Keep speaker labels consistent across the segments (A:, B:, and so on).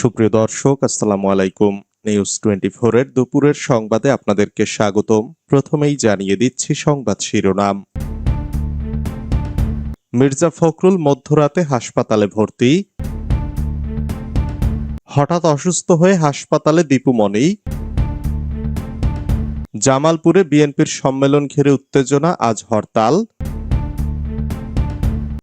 A: সুপ্রিয় দর্শক, আসসালামু আলাইকুম। নিউজ টোয়েন্টি এর দুপুরের সংবাদে আপনাদেরকে স্বাগতম। প্রথমেই জানিয়ে দিচ্ছি সংবাদ শিরোনাম। মির্জা ফখরুল মধ্যরাতে হাসপাতালে ভর্তি। হঠাৎ অসুস্থ হয়ে হাসপাতালে দীপু দীপুমণি জামালপুরে বিএনপির সম্মেলন ঘিরে উত্তেজনা, আজ হরতাল।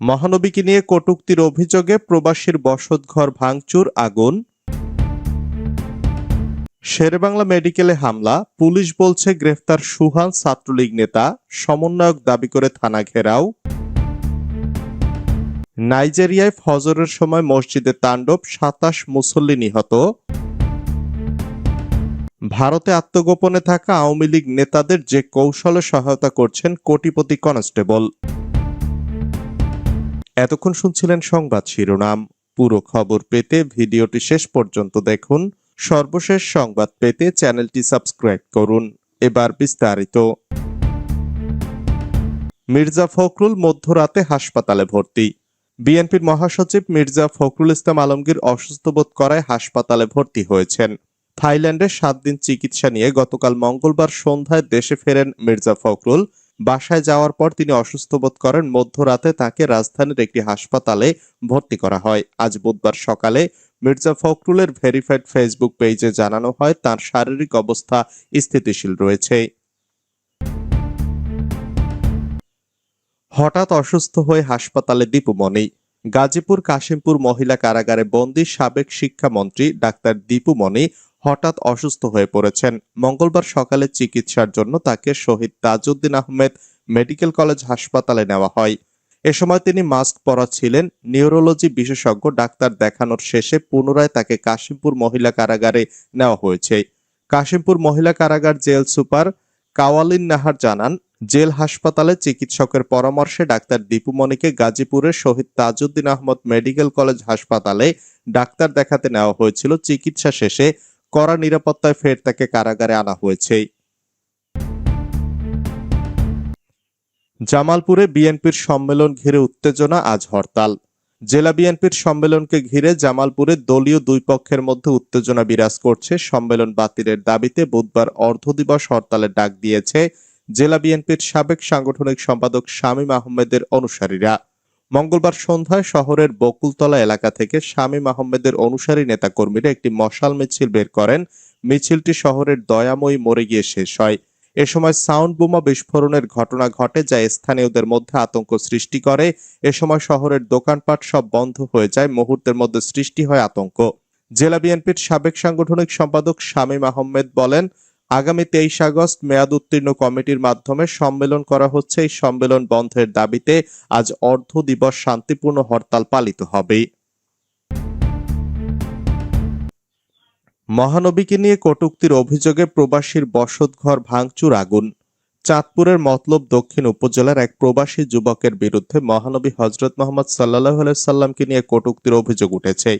A: মহানবীকে নিয়ে কটূক্তির অভিযোগে প্রবাসীর বসতঘর ভাঙচুর, আগুন। শেরেবাংলা মেডিকেলে হামলা, পুলিশ বলছে গ্রেফতার সুহান ছাত্রলীগ নেতা, সমন্বয়ক দাবি করে থানা ঘেরাও। নাইজেরিয়ায় ফজরের সময় মসজিদে তাণ্ডব, সাতাশ মুসল্লি নিহত। ভারতে আত্মগোপনে থাকা আওয়ামী লীগ নেতাদের যে কৌশলে সহায়তা করছেন কোটিপতি কনস্টেবল। এতক্ষণ শুনছিলেন সংবাদ শিরোনাম। পুরো খবর পেতে ভিডিওটি শেষ পর্যন্ত দেখুন। সর্বশেষ সংবাদ পেতে চ্যানেলটি সাবস্ক্রাইব করুন। এবার বিস্তারিত। মির্জা ফখরুল মধ্যরাতে হাসপাতালে ভর্তি। বিএনপির মহাসচিব মির্জা ফখরুল ইসলাম আলমগীর অসুস্থ বোধ করায় হাসপাতালে ভর্তি হয়েছেন। থাইল্যান্ডে সাত দিন চিকিৎসা নিয়ে গতকাল মঙ্গলবার সন্ধ্যায় দেশে ফেরেন মির্জা ফখরুল। বাসায় যাওয়ার পর তিনি অসুস্থ বোধ করেন। মধ্যরাতে তাকে রাজধানীর একটি হাসপাতালে ভর্তি করা হয়। আজ বুধবার সকালে মির্জা ফখরুলের ভেরিফাইড ফেসবুক পেজে জানানো হয়, তার শারীরিক অবস্থা স্থিতিশীল রয়েছে। হঠাৎ অসুস্থ হয়ে হাসপাতালে দীপুমণি গাজীপুর কাশিমপুর মহিলা কারাগারে বন্দী সাবেক শিক্ষামন্ত্রী ডাক্তার দীপুমণি হঠাৎ অসুস্থ হয়ে পড়েছেন। মঙ্গলবার সকালে চিকিৎসার জন্য তাকে শহীদ তাজউদ্দিন আহমেদ মেডিকেল কলেজ হাসপাতালে নেওয়া হয়। এ সময় তিনি মাস্ক পরা ছিলেন নিউরোলজি বিশেষজ্ঞ ডাক্তার দেখানোর শেষে পুনরায় তাকে কাশিমপুর মহিলা কারাগারে নেওয়া হয়েছে। কাশিমপুর মহিলা কারাগার জেল সুপার কাওয়ালিন নাহার জানান, জেল হাসপাতালে চিকিৎসকের পরামর্শে ডাক্তার দীপুমণিকে গাজীপুরের শহীদ তাজউদ্দিন আহমদ মেডিকেল কলেজ হাসপাতালে ডাক্তার দেখাতে নেওয়া হয়েছিল। চিকিৎসা শেষে কড়া নিরাপত্তায় ফের তাকে কারাগারে আনা হয়েছে। জামালপুরে বিএনপির সম্মেলন ঘিরে উত্তেজনা, আজ হরতাল। জেলা বিএনপির সম্মেলনকে ঘিরে জামালপুরে দলীয় দুই পক্ষের মধ্যে উত্তেজনা বিরাজ করছে। সম্মেলন বাতিলের দাবিতে বুধবার অর্ধ দিবস হরতালের ডাক দিয়েছে জেলা বিএনপির সাবেক সাংগঠনিক সম্পাদক শামীম আহমেদের অনুসারীরা। মঙ্গলবার সন্ধ্যায় শহরের বকুলতলা এলাকা থেকে শামীম আহমেদের অনুসারী নেতাকর্মীরা একটি মশাল মিছিল বের করেন। মিছিলটি শহরের দয়াময়ী মোড়ে গিয়ে শেষ হয়। এ সময় সাউন্ড বোমা বিস্ফোরণের ঘটনা ঘটে যা স্থানীয়দের মধ্যে আতঙ্ক সৃষ্টি করে। এ সময় শহরের দোকানপাট সব বন্ধ হয়ে যায়, মুহূর্তের মধ্যে সৃষ্টি হয় আতঙ্ক। জেলা বিএনপির সাবেক সাংগঠনিক সম্পাদক শামীম আহমেদ বলেন আগামী তেইশ আগস্ট মেয়াদ উত্তীর্ণ কমিটির মাধ্যমে সম্মেলন করা হচ্ছে। এই সম্মেলন বন্ধের দাবিতে আজ অর্ধ দিবস শান্তিপূর্ণ হরতাল পালিত হবে। মহানবীকে নিয়ে কটূক্তির অভিযোগে প্রবাসীর বসতঘর ভাঙচুর আগুন। চাঁদপুরের মতলব দক্ষিণ উপজেলার এক প্রবাসী যুবকের বিরুদ্ধে মহানবী হজরত মোহাম্মদ সাল্লাহ সাল্লামকে নিয়ে কটূক্তির অভিযোগ উঠেছে।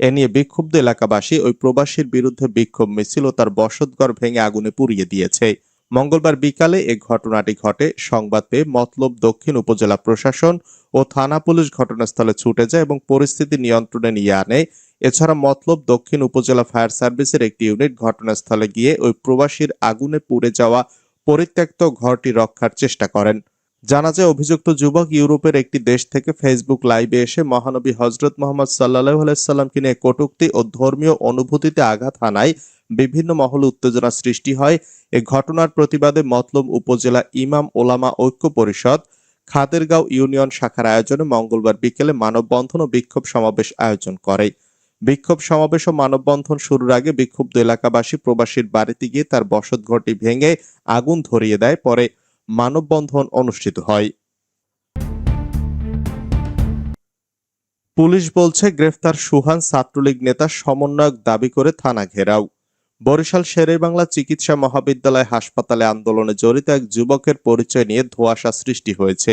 A: এ নিয়ে বিক্ষুব্ধ এলাকাবাসী ওই প্রবাসীর বিরুদ্ধে বিক্ষোভ মিছিল ও তার বসতঘর ভেঙে আগুনে পুড়িয়ে দিয়েছে। মঙ্গলবার বিকালে এ ঘটনাটি ঘটে। সংবাদ পেয়ে মতলব দক্ষিণ উপজেলা প্রশাসন ও থানা পুলিশ ঘটনাস্থলে ছুটে যায় এবং পরিস্থিতি নিয়ন্ত্রণে নিয়ে আনে। এছাড়া মতলব দক্ষিণ উপজেলা ফায়ার সার্ভিসের একটি ইউনিট ঘটনাস্থলে গিয়ে ওই প্রবাসীর আগুনে পুড়ে যাওয়া পরিত্যক্ত ঘরটি রক্ষার চেষ্টা করেন। জানা যায়, অভিযুক্ত যুবক ইউরোপের একটি দেশ থেকে ফেসবুক লাইভে এসে মহানবী হজরত মোহাম্মদ সাল্লাহ আলাইসাল্লামকে নিয়ে কটূক্তি ও ধর্মীয় অনুভূতিতে আঘাত হানায় বিভিন্ন মহল উত্তেজনা সৃষ্টি হয়। এ ঘটনার প্রতিবাদে মতলব উপজেলা ইমাম ওলামা ঐক্য পরিষদ, খাদেরগাঁও ইউনিয়ন শাখার আয়োজনে মঙ্গলবার বিকেলে মানববন্ধন ও বিক্ষোভ সমাবেশ আয়োজন করে। বিক্ষোভ সমাবেশ ও মানববন্ধন শুরুর আগে বিক্ষুব্ধ এলাকাবাসী প্রবাসীর বাড়িতে গিয়ে তার বসতঘরটি ভেঙে আগুন ধরিয়ে দেয়। পরে মানববন্ধন অনুষ্ঠিত হয়। পুলিশ বলছে, গ্রেফতার সুহান ছাত্রলীগ নেতা সমন্বয়ক দাবি করে থানা ঘেরাও। বরিশাল শেরেবাংলা চিকিৎসা মহাবিদ্যালয় হাসপাতালে আন্দোলনে জড়িত এক যুবকের পরিচয় নিয়ে ধোঁয়াশা সৃষ্টি হয়েছে।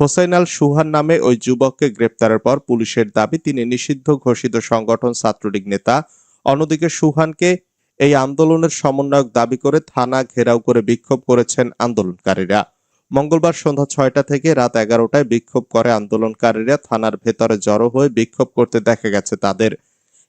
A: হোসেন আল সুহান নামে ওই যুবককে গ্রেপ্তারের পর পুলিশের দাবি, তিনি নিষিদ্ধ ঘোষিত সংগঠন ছাত্রলীগ নেতা। অন্যদিকে সুহানকে এই আন্দোলনের সমন্বয়ক দাবি করে থানা ঘেরাও করে বিক্ষোভ করেছেন আন্দোলনকারীরা। মঙ্গলবার সন্ধ্যা ছয়টা থেকে রাত এগারোটায় বিক্ষোভ করে আন্দোলনকারীরা থানার ভেতরে জড়ো হয়ে বিক্ষোভ করতে দেখা গেছে তাদের।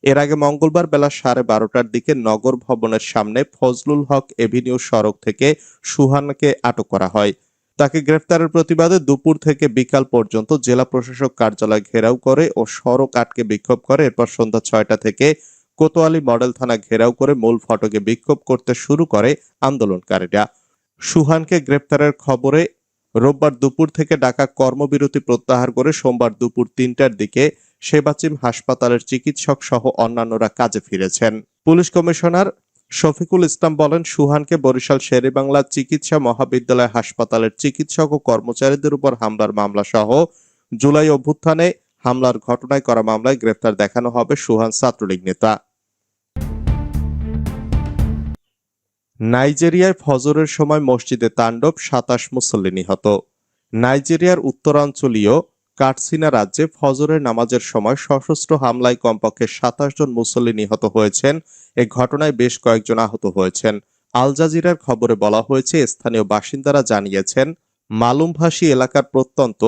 A: এর আগে মঙ্গলবার বেলা সাড়ে বারোটার দিকে নগর ভবনের সামনে ফজলুল হক এভিনিউ সড়ক থেকে সুহানকে আটক করা হয়। তাকে গ্রেফতারের প্রতিবাদে দুপুর থেকে বিকাল পর্যন্ত জেলা প্রশাসক কার্যালয় ঘেরাও করে ও সড়ক আটকে বিক্ষোভ করে। এরপর সন্ধ্যা ছয়টা থেকে কোতোয়ালি মডেল থানা ঘেরাও করে মূল ফটকে বিক্ষোভ করতে শুরু করে আন্দোলনকারীরা। সুহানকে গ্রেপ্তারের খবরে রোববার দুপুর থেকে ডাকা কর্মবিরতি প্রত্যাহার করে সোমবার দুপুর তিনটার দিকে সেবাচিম হাসপাতালের চিকিৎসক সহ অন্যান্যরা কাজে ফিরেছেন। পুলিশ কমিশনার শফিকুল ইসলাম বলেন, সুহানকে বরিশাল শেরেবাংলা চিকিৎসা মহাবিদ্যালয় হাসপাতালের চিকিৎসক ও কর্মচারীদের উপর হামলার মামলা সহ জুলাই অভ্যুত্থানে হামলার ঘটনায় করা মামলায় গ্রেফতার দেখানো হবে সুহান ছাত্রলীগ নেতা। নাইজেরিয়ায় ফজরের সময় মসজিদে তাণ্ডব সাতাশ মুসল্লি নিহত। নাইজেরিয়ার উত্তরাঞ্চলীয় কাটসিনা রাজ্যে ফজরের নামাজের সময় সশস্ত্র হামলায় কমপক্ষে সাতাশ জন মুসল্লি নিহত হয়েছেন। এ ঘটনায় বেশ কয়েকজন আহত হয়েছেন। আল জাজিরার খবরে বলা হয়েছে, স্থানীয় বাসিন্দারা জানিয়েছেন মালুমভাসী এলাকার প্রত্যন্ত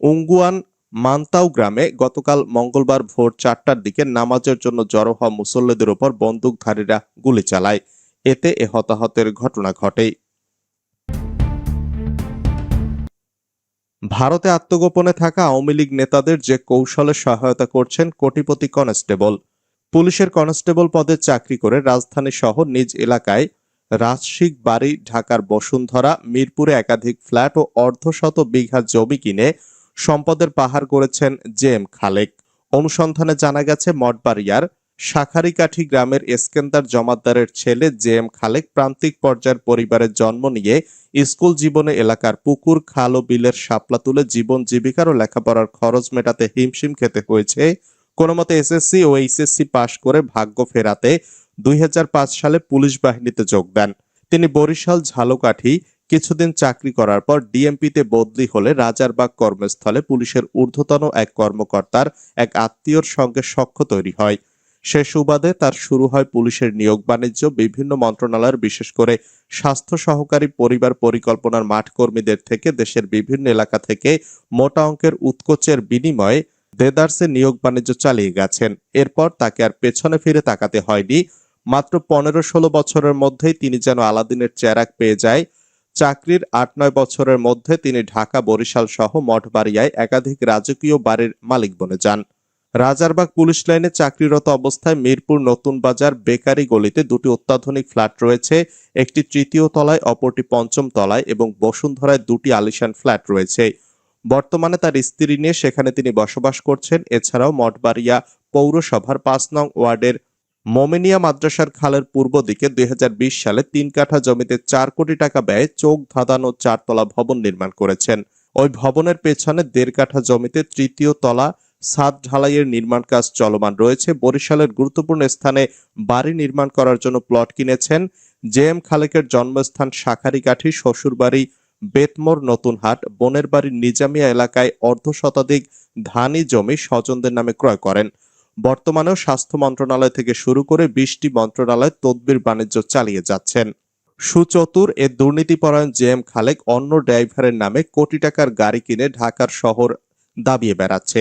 A: উঙ্গুয়ান মান্তাও গ্রামে গতকাল মঙ্গলবার ভোর চারটার দিকে নামাজের জন্য জড়ো হওয়া মুসল্লিদের উপর বন্দুকধারীরা গুলি চালায়। এতে এ হতাহতের ঘটনা ঘটে ভারতে আত্মগোপনে থাকা আওয়ামী লীগ নেতাদের যে কৌশলে সহায়তা করছেন কোটিপতি কনস্টেবল, পুলিশের কনস্টেবল পদে চাকরি করে রাজধানী সহ নিজ এলাকায় রাজশিক বাড়ি, ঢাকার বসুন্ধরা, মিরপুরে একাধিক ফ্ল্যাট ও অর্ধশত বিঘা জমি কিনে সম্পদের পাহাড় করেছেন জে এম খালেক। অনুসন্ধানে জানা গেছে, মঠবাড়িয়ার শাখারিকাঠি গ্রামের এসকেন্দার জমাদ্দারের ছেলে জে এম খালেক প্রান্তিক পর্যায়ের পরিবারের জন্ম নিয়ে স্কুল জীবনে এলাকার পুকুর, খাল ও বিলের শাপলা তুলে জীবন জীবিকার ও লেখাপড়ার খরচ মেটাতে হিমশিম খেতে হয়েছে। কোনো মতে এসএসসি ও এইচএসসি পাশ করে ভাগ্য ফেরাতে দুই হাজার পাঁচ সালে পুলিশ বাহিনীতে যোগ দেন। তিনি বরিশাল ঝালকাঠি কিছুদিন চাকরি করার পর ডিএমপিতে বদলি হলে রাজারবাগ কর্মস্থলে পুলিশের ঊর্ধ্বতন এক কর্মকর্তার এক আত্মীয়র সঙ্গে সখ্য তৈরি হয়। সে সুবাদে তার শুরু হয় পুলিশের নিয়োগ বাণিজ্য, বিভিন্ন মন্ত্রণালয়ের বিশেষ করে স্বাস্থ্য সহকারী পরিবার পরিকল্পনার মাঠ কর্মীদের থেকে দেশের বিভিন্ন এলাকা থেকে মোটা অঙ্কের উৎকোচের বিনিময়ে দেদার্সে নিয়োগ বাণিজ্য চালিয়ে গেছেন। এরপর তাকে আর পেছনে ফিরে তাকাতে হয়নি। মাত্র পনেরো ষোলো বছরের মধ্যেই তিনি যেন আলাদিনের চেরাক পেয়ে যায়। চাকরির আট নয় বছরের মধ্যে তিনি ঢাকা, বরিশাল সহ মঠবাড়িয়ায় একাধিক রাজকীয় বাড়ির মালিক বনে যান। রাজারবাগ পুলিশ লাইনে চাকরিরত অবস্থায় মিরপুর নতুন বাজার বেকারি গলিতে দুটি অত্যাধুনিক ফ্ল্যাট রয়েছে, একটি তৃতীয় তলায়, অপরটি পঞ্চম তলায় এবং বসুন্ধরায় দুটি আলিশান ফ্ল্যাট রয়েছে। বর্তমানে তার স্ত্রী নিয়ে সেখানে তিনি বসবাস করছেন। এছাড়াও মঠবাড়িয়া পৌরসভার পাঁচ নং ওয়ার্ডের মোমেনিয়া মাদ্রাসার খালের পূর্ব দিকে দুই হাজার বিশ সালে তিন কাঠা জমিতে চার কোটি টাকা ব্যয়ে চোখ ধাঁধানো চারতলা ভবন নির্মাণ করেছেন। ওই ভবনের পেছনে দেড় কাঠা জমিতে তৃতীয় তলা ছাদ ঢালাইয়ের নির্মাণ কাজ চলমান রয়েছে। বরিশালের গুরুত্বপূর্ণ স্থানে বাড়ি নির্মাণ করার জন্য প্লট কিনেছেন জে এম খালেকের জন্মস্থান শাখারিকাঠি শ্বশুরবাড়ি বেতমোর নতুন হাট বনের বাড়ির নিজামিয়া এলাকায় অর্ধ শতাধিক ধানি জমি স্বজনদের নামে ক্রয় করেন। বর্তমানেও স্বাস্থ্য মন্ত্রণালয় থেকে শুরু করে বিশটি মন্ত্রণালয় তদবির বাণিজ্য চালিয়ে যাচ্ছেন। সুচতুর এ দুর্নীতিপরায়ণ জে এম খালেক অন্য ড্রাইভারের নামে কোটি টাকার গাড়ি কিনে ঢাকার শহর দাবিয়ে বেড়াচ্ছে।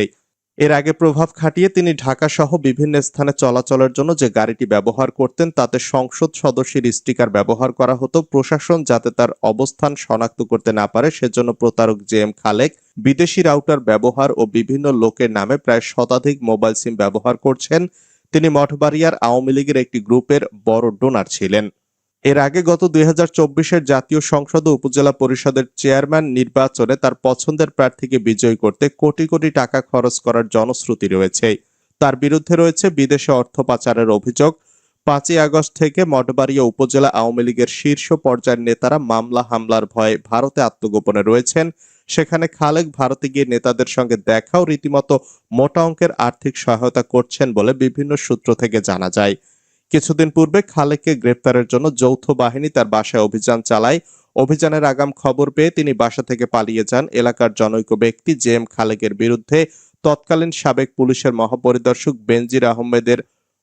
A: এর আগে প্রভাব খাটিয়ে তিনি ঢাকা সহ বিভিন্ন স্থানে চলাচলের জন্য যে গাড়িটি ব্যবহার করতেন, তাতে সংসদ সদস্যের স্টিকার ব্যবহার করা হতো। প্রশাসন যাতে তার অবস্থান শনাক্ত করতে না পারে, সেজন্য প্রতারক জে এম খালেক বিদেশি রাউটার ব্যবহার ও বিভিন্ন লোকের নামে প্রায় শতাধিক মোবাইল সিম ব্যবহার করছেন। তিনি মঠবাড়িয়ার আওয়ামী লীগের একটি গ্রুপের বড় ডোনার ছিলেন। এর আগে গত দুই চব্বিশের জাতীয় সংসদ উপজেলা পরিষদের চেয়ারম্যান নির্বাচনে তার পছন্দের প্রার্থীকে বিজয়ী করতে কোটি কোটি টাকা খরচ করার জনশ্রুতি রয়েছে। তার বিরুদ্ধে রয়েছে বিদেশে অর্থ পাচারের অভিযোগ। পাঁচই আগস্ট থেকে মঠবাড়িয়া উপজেলা আওয়ামী লীগের শীর্ষ পর্যায়ের নেতারা মামলা হামলার ভয়ে ভারতে আত্মগোপনে রয়েছেন। সেখানে খালেক ভারতে গিয়ে নেতাদের সঙ্গে দেখাও রীতিমতো মোটা অঙ্কের আর্থিক সহায়তা করছেন বলে বিভিন্ন সূত্র থেকে জানা যায়। কিছুদিন পূর্বে খালেককে গ্রেপ্তারের জন্য যৌথ বাহিনী তার বাসায় অভিযান চালায়। অভিযানের আগাম খবর পেয়ে তিনি বাসা থেকে পালিয়ে যান এলাকার জনৈক ব্যক্তি জে এম খালেকের বিরুদ্ধে। তৎকালীন সাবেক পুলিশের মহাপরিদর্শক বেনজির আহমেদের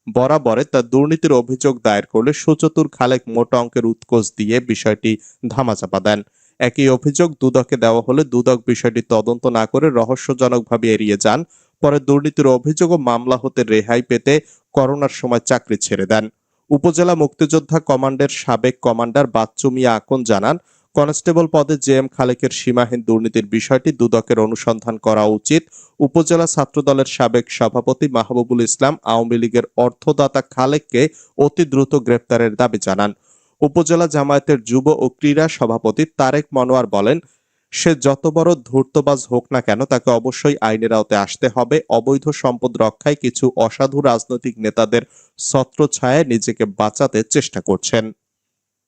A: বরাবরে তার দুর্নীতির অভিযোগ দায়ের করলে সুচতুর খালেক মোটা অঙ্কের উৎকোচ দিয়ে বিষয়টি ধামাচাপা দেন। একই অভিযোগ দুদকে দেওয়া হলে দুদক বিষয়টি তদন্ত না করে রহস্যজনকভাবে এড়িয়ে যান। পরে দুর্নীতির অভিযোগ ও মামলা হতে রেহাই পেতে করোনার সময় চাকরি ছেড়ে দেন। উপজেলা মুক্তিযোদ্ধা কমান্ডের সাবেক কমান্ডার বাচ্চু মিয়া আকন জানান, কনস্টেবল পদে জে এম খালেকের সীমাহীন দুর্নীতির বিষয়টি দুদকের অনুসন্ধান করা উচিত। উপজেলা ছাত্রদলের সাবেক সভাপতি মাহবুবুল ইসলাম আওয়ামী লীগের অর্থদাতা খালেককে অতি দ্রুত গ্রেপ্তারের দাবি জানান। উপজেলা জামায়াতের যুব ও ক্রীড়া সভাপতি তারেক মনোয়ার বলেন সে যত বড় ধূর্তবাজ হোক না কেন তাকে অবশ্যই আইনের আওতায় আসতে হবে। অবৈধ সম্পদ রক্ষায় কিছু অসাধু রাজনৈতিক নেতাদের ছত্রছায়ায় নিজেকে বাঁচাতে চেষ্টা করছেন।